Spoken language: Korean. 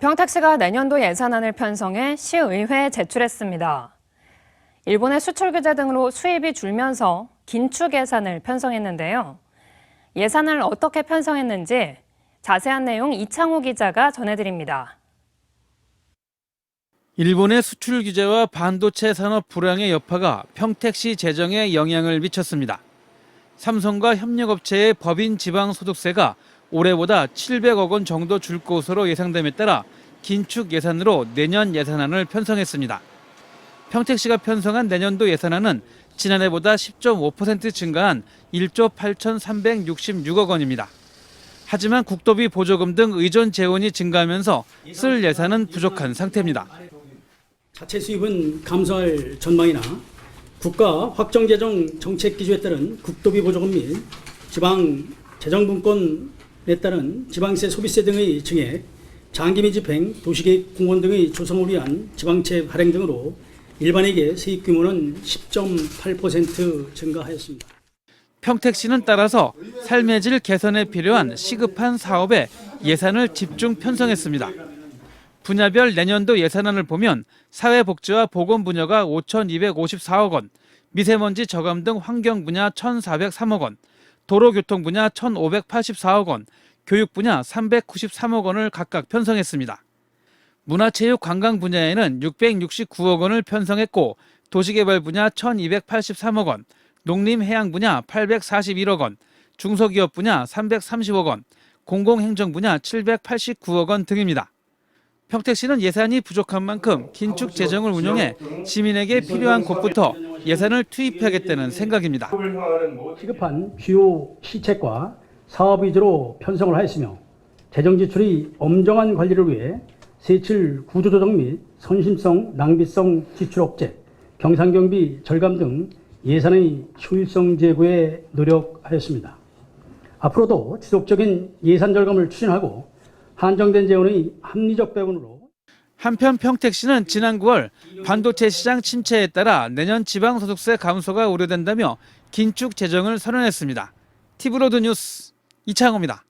평택시가 내년도 예산안을 편성해 시의회에 제출했습니다. 일본의 수출 규제 등으로 수입이 줄면서 긴축 예산을 편성했는데요. 예산을 어떻게 편성했는지 자세한 내용 이창호 기자가 전해드립니다. 일본의 수출 규제와 반도체 산업 불황의 여파가 평택시 재정에 영향을 미쳤습니다. 삼성과 협력업체의 법인 지방 소득세가 올해보다 700억 원 정도 줄 것으로 예상됨에 따라 긴축 예산으로 내년 예산안을 편성했습니다. 평택시가 편성한 내년도 예산안은 지난해보다 10.5% 증가한 1조 8,366억 원입니다. 하지만 국도비 보조금 등 의존 재원이 증가하면서 쓸 예산은 부족한 상태입니다. 자체 수입은 감소할 전망이나 국가 확정 재정 정책 기조에 따른 국도비 보조금 및 지방 재정 분권에 따른 지방세 소비세 등의 증액, 장기미 집행, 도시계획 공원 등의 조성을 위한 지방채 발행 등으로 일반에게 세입 규모는 10.8% 증가하였습니다. 평택 시는 따라서 삶의 질 개선에 필요한 시급한 사업에 예산을 집중 편성했습니다. 분야별 내년도 예산안을 보면 사회복지와 보건 분야가 5,254억 원, 미세먼지 저감 등 환경 분야 1,403억 원, 도로교통 분야 1,584억 원, 교육 분야 393억 원을 각각 편성했습니다. 문화체육 관광 분야에는 669억 원을 편성했고 도시개발 분야 1,283억 원, 농림해양 분야 841억 원, 중소기업 분야 330억 원, 공공행정 분야 789억 원 등입니다. 평택시는 예산이 부족한 만큼 긴축 재정을 운용해 시민에게 필요한 곳부터 예산을 투입하겠다는 생각입니다. 시급한 주요 시책과 사업 위주로 편성을 하였으며 재정 지출이 엄정한 관리를 위해 세칠 구조 조정 및 선심성, 낭비성 지출 억제, 경상경비 절감 등 예산의 효율성 제고에 노력하였습니다. 앞으로도 지속적인 예산 절감을 추진하고 한정된 재원의 합리적 배분으로 한편 평택 시는 지난 9월 반도체 시장 침체에 따라 내년 지방소득세 감소가 우려된다며 긴축 재정을 선언했습니다. 티브로드 뉴스 이창호입니다.